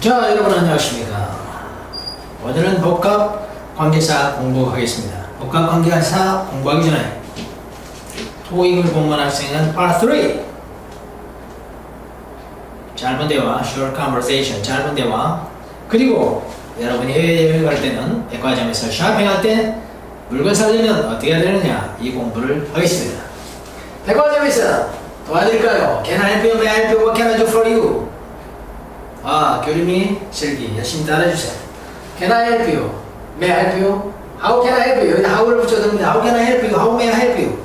자, 여러분 안녕하십니까. 오늘은 복합 관계사 공부하겠습니다. 복합 관계사 공부하기 전에 토익을 공부한 학생은 Part 3 짧은 대화, short conversation, 짧은 대화 그리고 여러분이 해외여행 갈 때는 백화점에서 쇼핑할 때 물건 사려면 어떻게 해야 되느냐 이 공부를 하겠습니다. 백화점에서 도와드릴까요? Can I help you? May I help you? What can I do for you? 아, 교림이 실기 열심히 따라주세요. Can I help you? May I help you? How can I help you? 여기 how를 붙여둡니다. How can I help you? How may I help you?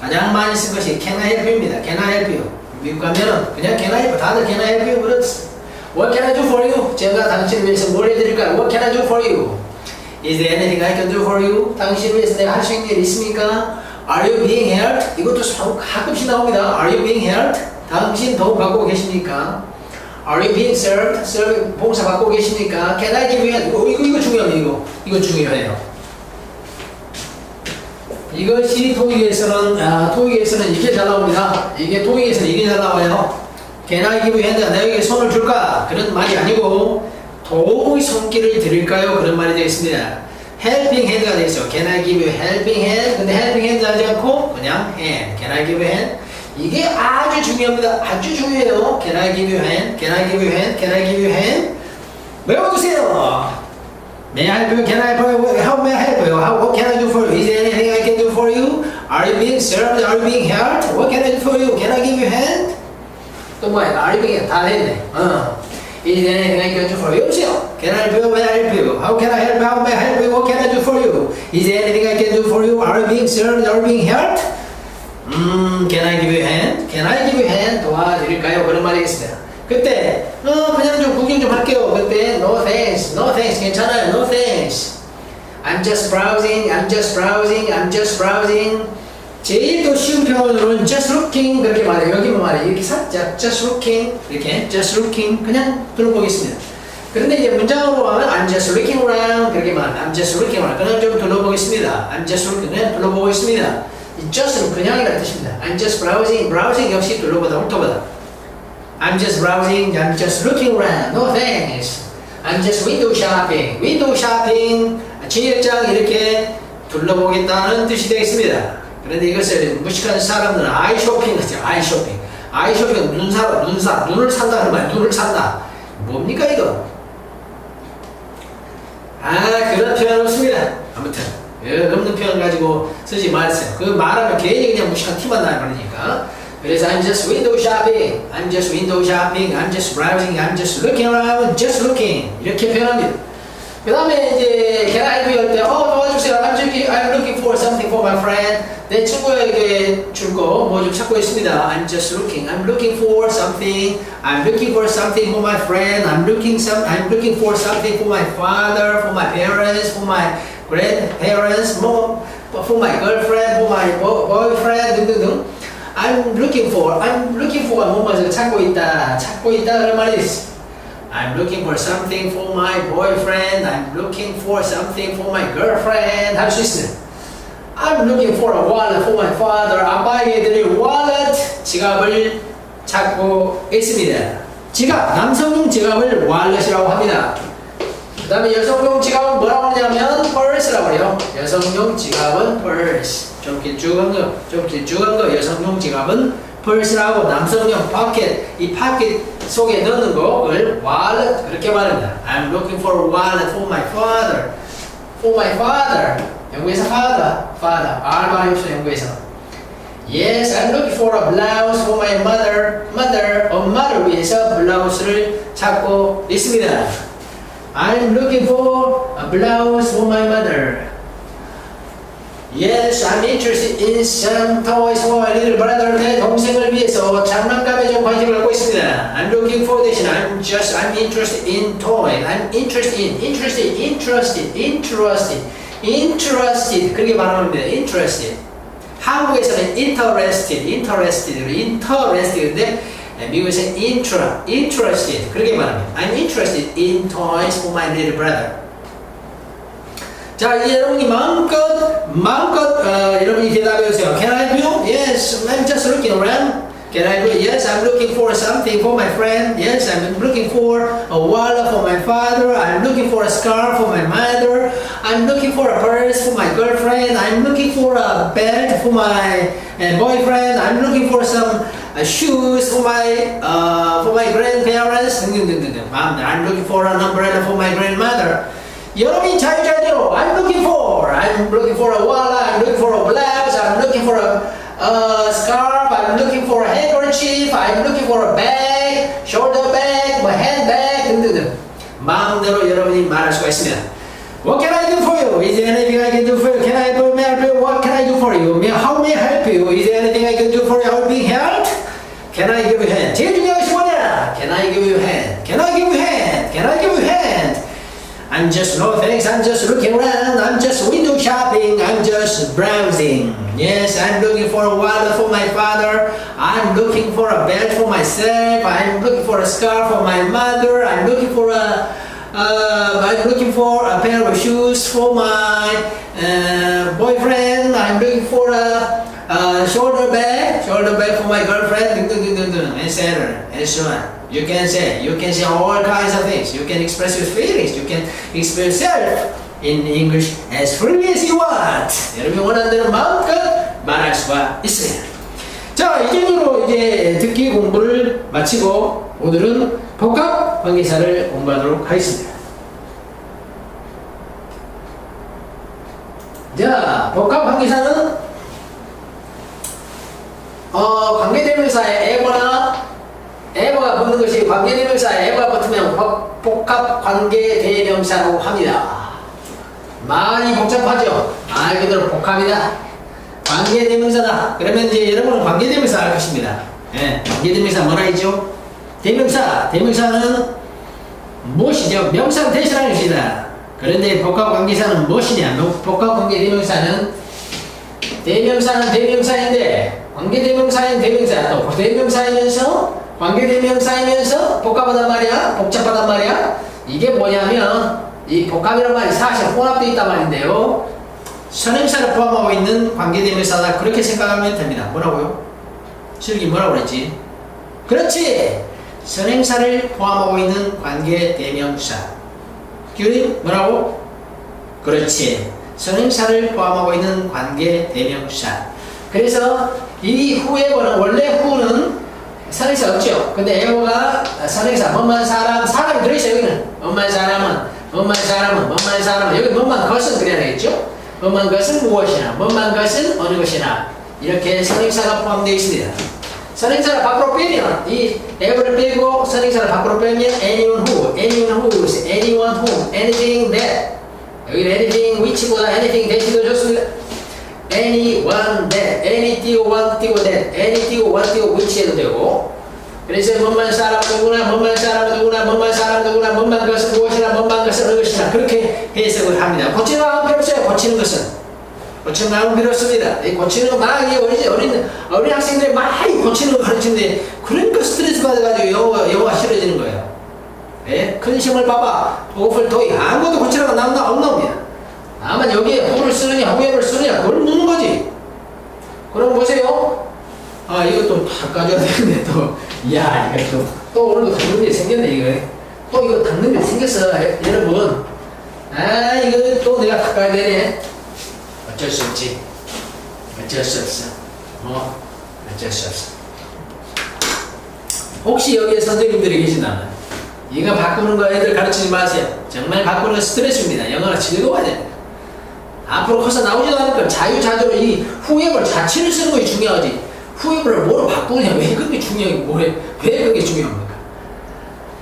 가장 많이 쓴 것이 can I help you입니다. Can I help you? 미국 가면은 그냥 can I help you? 다들 can I help you? 그렇지. What can I do for you? 제가 당신을 위해서 뭘 해드릴까요? What can I do for you? Is there anything I can do for you? 당신을 위해서 내가 할 수 있는 일 있습니까? Are you being helped? 이것도 가끔씩 나옵니다. Are you being helped? 당신 도움 받고 계십니까? Are you being served? serve 봉사 받고 계십니까? Can I give you a 이거 이거, 이거 중요합니다. 이거 이거 중요해요. 이것이 토익에서는 아, 토익에서는 이게 잘 나옵니다. 이게 토익에서는 이게 잘 나와요. Can I give you a hand? 내게 손을 줄까? 그런 말이 아니고 도움의 손길을 드릴까요? 그런 말이 되겠습니다. helping hand가 되겠죠. Can I give you helping hand? 근데 helping hand 하지 않고 그냥 hand. Can I give you hand? 이게 아주 중요합니다. 아주 중요해요. Can I give you hand? Can I give you hand? Can I give you hand? 외워두세요. May I help you? Can I help you? How may I help you? How, what can I do for you? Is there anything I can do for you? Are you being served? Are you being helped? What can I do for you? Can I give you hand? 또 뭐야? Are you being 다 했네. 어. Is there anything I can do for you? 여보세요. Can I help you? May I help you? How can I help you? How may I help you? What can I do for you? Is there anything I can do for you? Are you being served? Are you being helped? 음, can I give you hand? Can I give you hand? 도와드릴까요? 그런 말이겠습니다. 그때, 어, 그냥 좀 구경 좀 할게요. 그때, no thanks, no thanks, 괜찮아요, no thanks. I'm just browsing, I'm just browsing, I'm just browsing. 제일 더 쉬운 표현으로는 just looking 그렇게 말해요. 여기 뭐 말해요? 이렇게 살짝 just looking 이렇게 just looking 그냥 둘러보겠습니다. 그런데 이제 문장으로 하면 I'm just looking around 그렇게 말합니다. I'm just looking around 그냥 좀 둘러보겠습니다. I'm just looking 그냥 둘러보고 있습니다. 이 just는 그냥이라는 뜻입니다. I'm just browsing browsing 역시 둘러보다 훑어보다. I'm just browsing I'm just looking around no thanks. I'm just window shopping window shopping 진열장 이렇게 둘러보겠다는 뜻이 되겠습니다. 그런데 이것을 무식한 사람들은 아이 쇼핑 하죠. 아이 쇼핑. 아이 쇼핑은 눈 사러, 눈 사, 눈을 산다는 말, 눈을 산다. 뭡니까 이거? 아 그런 표현 없습니다. 아무튼 예, 없는 표현 가지고 쓰지 말세요. 그 말하면 괜히 그냥 무식한 티만 나야 말이니까. 그래서 I'm just window shopping, I'm just window shopping, I'm just browsing, I'm just looking around, just looking 이렇게 표현합니다. 그 다음에 이제 can I help 할때 어 도와주세요. I'm looking, I'm looking for something for my friend. 내 친구에게 줄 거 뭐 좀 찾고 있습니다. I'm just looking. I'm looking for something. I'm looking for something for my friend. I'm looking some. I'm looking for something for my father, for my parents, for my grandparents, 뭐 for my girlfriend, for my boyfriend 등등등. I'm looking for. I'm looking for가 뭐뭐 찾고 있다. 찾고 있다 그런 말이 있어. I'm looking for something for my boyfriend. I'm looking for something for my girlfriend. 할 수 있어요. I'm looking for a wallet for my father. 아빠에게 드릴 wallet, 지갑을 찾고 있습니다. 지갑, 남성용 지갑을 wallet이라고 합니다. 그 다음에 여성용 지갑은 뭐라고 하냐면 purse라고 해요. 여성용 지갑은 purse. 좀 길쭉한 거, 좀 길쭉한 거 여성용 지갑은 purse라고 남성용 pocket, 이 pocket 속에 넣는 거를 wallet 그렇게 말합니다. I'm looking for a wallet for my father. For my father. 영국에서 father, father. R 발음이 없어 영국에서. Yes, I'm looking for a blouse for my mother. Mother, 엄마를 위해서 블라우스를 찾고 있습니다. I'm looking for a blouse for my mother. Yes, I'm interested in some toys for my little brother. 내 동생을 위해서 장난감에 좀 관심을 갖고 있습니다. I'm looking for this. I'm just, I'm interested in toys. I'm interested in, interested, interested, interested, interested. 그렇게 말하면 됩니다. Interested. 한국에서는 interested, interested, interested인데 미국에서는 intra, interested. 그렇게 말합니다. I'm interested in toys for my little brother. 자, 이제 여러분이 마음껏, 마음껏, 어, 여러분이 대답해 주세요. Can I help you? Yes, I'm just looking around. Can I do it? Yes, I'm looking for something for my friend. Yes, I'm looking for a wallet for my father. I'm looking for a scarf for my mother. I'm looking for a purse for my girlfriend. I'm looking for a belt for my uh, boyfriend. I'm looking for some uh, shoes for my uh, for my grandparents. 등등등등. 마음대로. I'm looking for an umbrella for my grandmother. 여러분이 자유자재로 I'm looking for I'm looking for a wallet. I'm looking for a blouse. I'm looking for a uh, scarf. I'm looking for a handkerchief. I'm looking for a bag, shoulder bag, 뭐 handbag 등등등. 마음대로 여러분이 말할 수가 있습니다. What can I do for you? Is there anything I can do for you? Can I do, may I do, what can I do for you? May, how may I help you? Is there anything I can do for you? How being helped? Can I give you a hand? 제일 중요한 것이 뭐냐? Can I give you a hand? Can I give you a hand? Can I give you a hand? I'm just no thanks. I'm just looking around. I'm just window shopping. I'm just browsing. Yes, I'm looking for a wallet for my father. I'm looking for a belt for myself. I'm looking for a scarf for my mother. I'm looking for a uh, I'm looking for a pair of shoes for my uh, boyfriend. I'm looking for a, a shoulder bag, shoulder bag for my girlfriend, etc. And so on. You can say, you can say all kinds of things. You can express your feelings. You can express yourself in English as freely as you want. 여러분이 원하는 마음껏 말할 수가 있어요. 자, 이 정도로 이제 듣기 공부를 마치고 오늘은 복합 관계사를 공부하도록 하겠습니다. 자, 복합 관계사는 어, 관계대명사에 에거나 에거가 붙는 것이 관계대명사에 에거가 붙으면 복- 복합 관계대명사라고 합니다. 많이 복잡하죠? 말 그대로 복합이다. 관계대명사다. 그러면 이제 여러분은 관계대명사 알 것입니다. 예, 관계대명사 뭐라 했죠? 대명사. 대명사는 무엇이죠? 명사를 대신하는 것이다. 그런데 복합관계사는 무엇이냐? 명- 복합관계대명사는 대명사는 대명사인데 관계대명사인 대명사 또 대명사이면서 관계대명사이면서 복잡하단 말이야 복잡하단 말이야 이게 뭐냐면 이 복합이란 말이 사실 혼합되어 있단 말인데요 선행사를 포함하고 있는 관계대명사다 그렇게 생각하면 됩니다 뭐라고요? 실기 뭐라고 그랬지? 그렇지 선행사를 포함하고 있는 관계대명사 기울이 뭐라고? 그렇지. 선행사를 포함하고 있는 관계 대명사. 그래서 이 후에거는 원래 후는 선행사 없죠. 근데 에고가 선행사 뭐만 사람 사람이 들어있어요 여기는 뭐만 사람은 뭐만 사람은 뭐만 사람은 여기 뭐만 것은 그래야 되겠죠. 뭐만 것은 무엇이나 뭐만 것은 어느 것이나 이렇게 선행사가 포함되어 있습니다. 선행사를 밖으로 빼면 이 ever를 빼고 선행사를 밖으로 빼면 anyone who, anyone whose, anyone whom, anything that 여기 anything which보다 anything that이 더 좋습니다. anyone that, any 띄고 one 띄고 that, any 띄고 one 띄고 which 해도 되고 그래서 뭔만 사람 누구나 뭔만 사람 누구나 뭔만 사람 누구나 뭔만 것은 무엇이나 뭔만 것은 것이나 그렇게 해석을 합니다. 고치는 마음 필요 없어요. 고치는 것은 고치는 마음 필요 없습니다. 이 고치는 거 막, 이 어린, 어린, 어린 학생들이 많이 고치는 거 가르치는데, 그러니까 스트레스 받아가지고 영어가, 영어가 싫어지는 거예요. 예? 큰 시험을 봐봐. 토플, 토익, 아무것도 고치라고 나온다, 안 나옵니다. 다만 여기에 후를 쓰느냐, 후앱을 쓰느냐, 그걸 묻는 거지. 그럼 보세요. 아, 이것도 다 가져야 되는데, 또, 이야, 이거 또, 또 오늘도 당근 일 생겼네, 이거. 또 이거 당근 일 생겼어, 여러분. 아, 이거 또 내가 닦아야 되네. 어쩔 수 없지. 어쩔 수 없어. 어? 어쩔 수 없어. 혹시 여기에 선생님들이 계시다면 이거 바꾸는 거 애들 가르치지 마세요. 정말 바꾸는 거 스트레스입니다. 영어가 즐거워야 됩니다. 앞으로 커서 나오지도 않을 걸 자유자재로 이 후앱을 자체를 쓰는 것이 중요하지. 후앱을 뭐로 바꾸느냐 왜 그게 중요해? 뭐래? 왜 그게 중요합니까?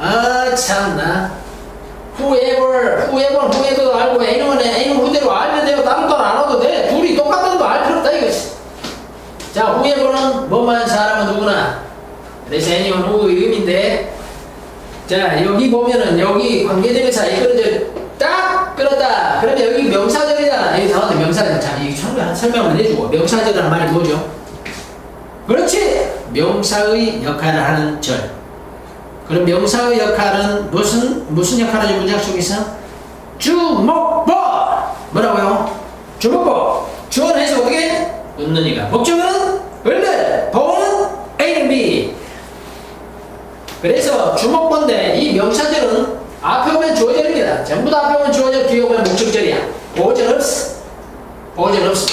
아 참나. 후앱을 후앱은 후앱도 알고 A는 A는 후대로 알면 되고 다른 건 안 와도 돼. 둘이 똑같은 거알 필요 없다 이거지. 자 후앱은 뭐만 사람은 누구나. 그래서 A는 후의 의미인데 자 여기 보면은 여기 관계대명사 이끌어져 딱 끌었다. 그러면 여기 명사절이다. 여기 나왔네 명사절. 자, 이 설명 설명을 해주고 명사절이라는 말이 뭐죠? 그렇지. 명사의 역할을 하는 절. 그럼 명사의 역할은 무슨 무슨 역할을 이 문장 속에서 주목보 뭐라고요? 주목보 주어는 해서 어떻게 웃는 이가 목적은 을들 보는 A는 B 그래서 주목본데 이 명사절은 앞에 오면 주어절입니다. 전부 다 앞에 오면 주어절, 뒤에 오면 목적절이야. 보호절 없어. 보호절 없어.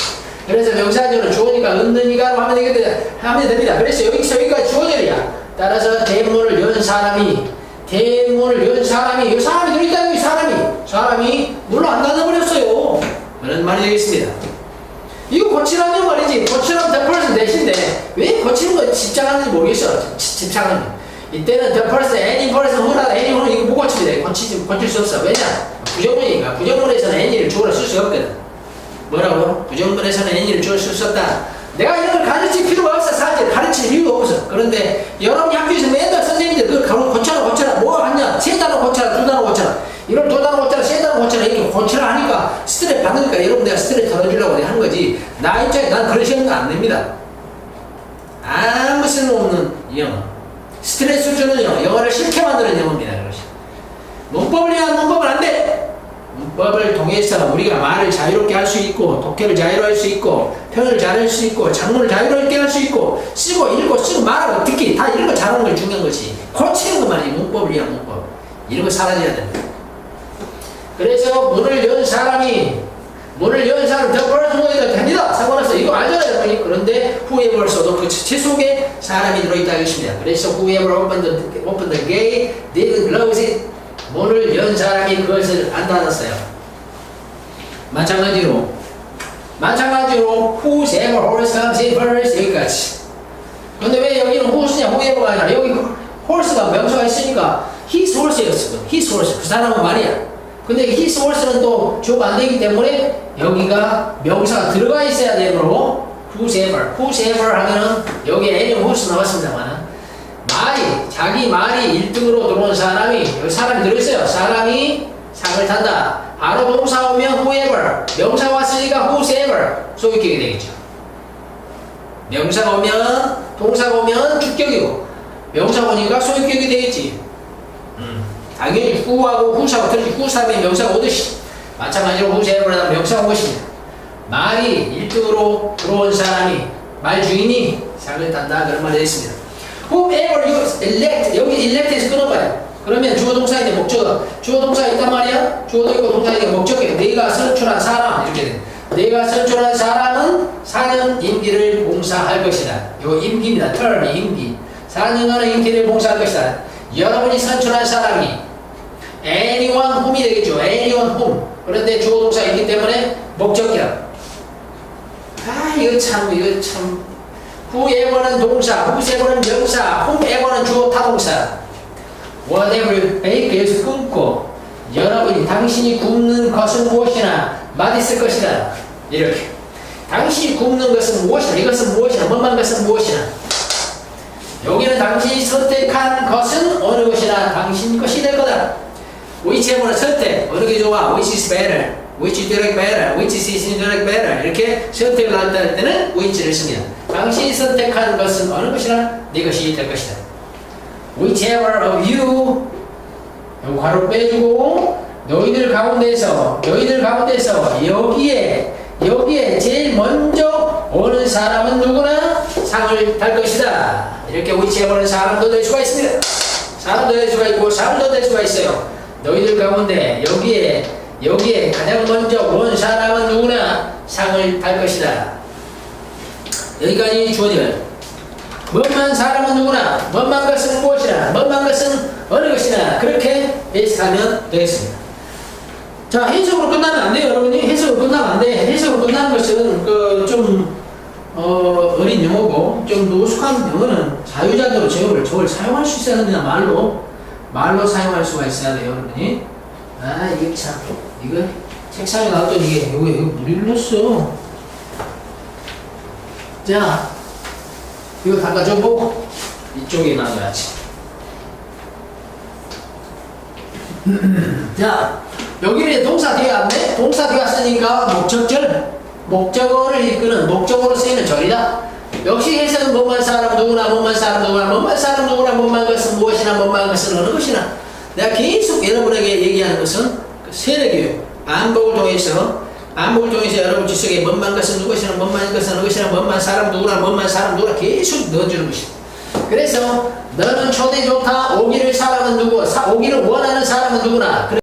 그래서 명사절은 주어니까 없는 이가로 하면 되겠다. 하면 됩니다. 그래서 여기서 여기가 주어절이야. 따라서 대문을 연 사람이 대문을 연 사람이 이 사람이 들어있다 이 사람이 사람이 문을 안 닫아버렸어요. 그런 말이 되겠습니다. 이거 고치라는 말이지. 고치라면 the person 대신데 왜 고치는 거 집착하는지 모르겠어. 지- 집착하는 거. 이때는 the person, any person, who나 any who 이거 못 고치면 돼. 고치지, 고칠 수 없어. 왜냐? 부정문이니까. 부정문에서는 any를 주어로 쓸 수 없거든. 뭐라고? 부정문에서는 any를 주어로 쓸 수 없다. 내가 이런 걸 가르칠 필요가 없어. 사실 가르칠 이유가 없어. 그런데 여러분이 학교에서 맨날 선생님들 그걸 가로 고쳐라 고쳐라 뭐 하냐? 세 단어 고쳐라 두 단어 고쳐라 이걸 두 단어 고쳐라 세 단어 고쳐라 이렇게 고쳐라 하니까 스트레스 받으니까 여러분 내가 스트레스 덜어주려고 내가 한 거지. 나 입장에 난 그런 시험도 안 냅니다. 아무 쓸모없는 영어. 스트레스 주는 영어. 영어를 싫게 만드는 영어입니다. 그것이. 문법을 위한 문법은 안 돼. 문법을 통해서 우리가 말을 자유롭게 할 수 있고 독해를 자유로 할 수 있고 표현을 잘할 수 있고 작문을 자유롭게 할 수 있고 쓰고 읽고 쓰고 말하고 듣기 다 이런 거 잘하는 게 중요한 것이 고치는 것만이 문법을 위한 문법 이런 거 사라져야 됩니다. 그래서 문을 연 사람이 문을 연 사람 더 벌어도 됩니다. 상관없어. 이거 알잖아요. 여러분이. 그런데 whoever 써도 그체 속에 사람이 들어있다 이것입니다. 그래서 opened the gate didn't close it. 문을 연 사람이 그것을 안 닫았어요. 마찬가지로 마찬가지로 comes in first 여기까지. 근데 왜 여기는 who스냐 whoever가 아니라 여기 horse가 명사가 있으니까 his horse였어. his horse. 그 사람은 말이야. 근데 his horse는 또 주어가 안 되기 때문에 여기가 명사가 들어가 있어야 되므로 whoever, whoever 하면은 여기에 any who's 나왔습니다만 말이 자기 말이 1등으로 들어온 사람이 여기 사람이 들어있어요. 사람이 상을 탄다. 바로 동사 오면 whoever, 명사 왔으니까 whoever 소유격이 되겠죠. 명사가 오면 동사가 오면 주격이고 명사 오니까 소유격이 되겠지. 음, 당연히 후하고 후사가 틀리지 후사면 명사가 오듯이 마찬가지로 whoever는 명사가 온 것입니다. 말이 1등으로 들어온 사람이 말 주인이 상을 탄다 그런 말이 있습니다. whoever you elect 여기 elect에서 끊어봐요. 그러면 주어 동사인데 목적어 주어 동사 있단 말이야. 주어도 있고 동사이니까 목적어 내가 선출한 사람 이렇게 돼. 내가 선출한 사람은 4년 임기를 봉사할 것이다. 이거 임기입니다. term 임기. 4년간의 임기를 봉사할 것이다. 여러분이 선출한 사람이 anyone whom이 되겠죠. anyone whom. 그런데 주어 동사 있기 때문에 목적이야. 아 이거 참 이거 참 whoever는 동사, whoever는 명사, whomever는 주어 타동사. whatever bake에서 끊고 여러분이 당신이 굽는 것은 무엇이나 맛있을 것이다. 이렇게. 당신이 굽는 것은 무엇이나 이것은 무엇이나 뭐만 것은 무엇이나 여기는 당신이 선택한 것은 어느 것이나 당신 것이 될 거다. whichever는 선택 어느 게 좋아 which is better which like better which is like better 이렇게 선택을 한다 할 때는 which를 씁니다. 당신이 선택한 것은 어느 것이나 네 것이 될 것이다. whichever of you 요 괄호 빼주고 너희들 가운데서 너희들 가운데서 여기에 여기에 제일 먼저 오는 사람은 누구나 상을 탈 것이다. 이렇게 whichever는 사람도 될 수가 있습니다. 사람도 될 수가 있고 사람도 될 수가 있어요. 너희들 가운데 여기에 여기에 가장 먼저 온 사람은 누구나 상을 탈 것이다. 여기까지 주어져요. 뭔만 사람은 누구나, 뭔만 것은 무엇이나, 뭔만 것은 어느 것이나 그렇게 해석하면 되겠습니다. 자, 해석으로 끝나면 안 돼요, 여러분이. 해석으로 끝나면 안 돼. 해석으로 끝나는 것은 그좀 어, 좀 노숙한 영어는 자유자재로 저걸 저걸 사용할 수 있어야 됩니다. 말로 말로 사용할 수가 있어야 돼요, 여러분이. 아, 이게 참 이거 책상에 놨더니 이게 이거 이거 물이 흘렀어. 자, 이거 닦아줘 보고 이쪽에 놔둬야지. 자, 여기는 동사 뒤에 왔네? 동사 뒤에 왔으니까 목적절, 목적어를 이끄는, 목적어로 쓰이는 절이다. 역시 해석은 뭐만 사람 누구나, 뭐만 사람 누구나, 뭐만 사람 누구나, 뭐만 것은 무엇이나, 뭐만 것은 어느 것이나. 내가 계속 여러분에게 얘기하는 것은 그 세례교육, 안복을 통해서, 안복을 통해서 여러분 지속에 뭐만 것은 누구시나, 뭐만 것은 것이나, 뭐만 사람 누구나, 뭐만 사람 누구나 계속 넣어주는 것이다. 그래서 너는 초대 좋다, 오기 사- 오기를 원하는 사람은 누구나.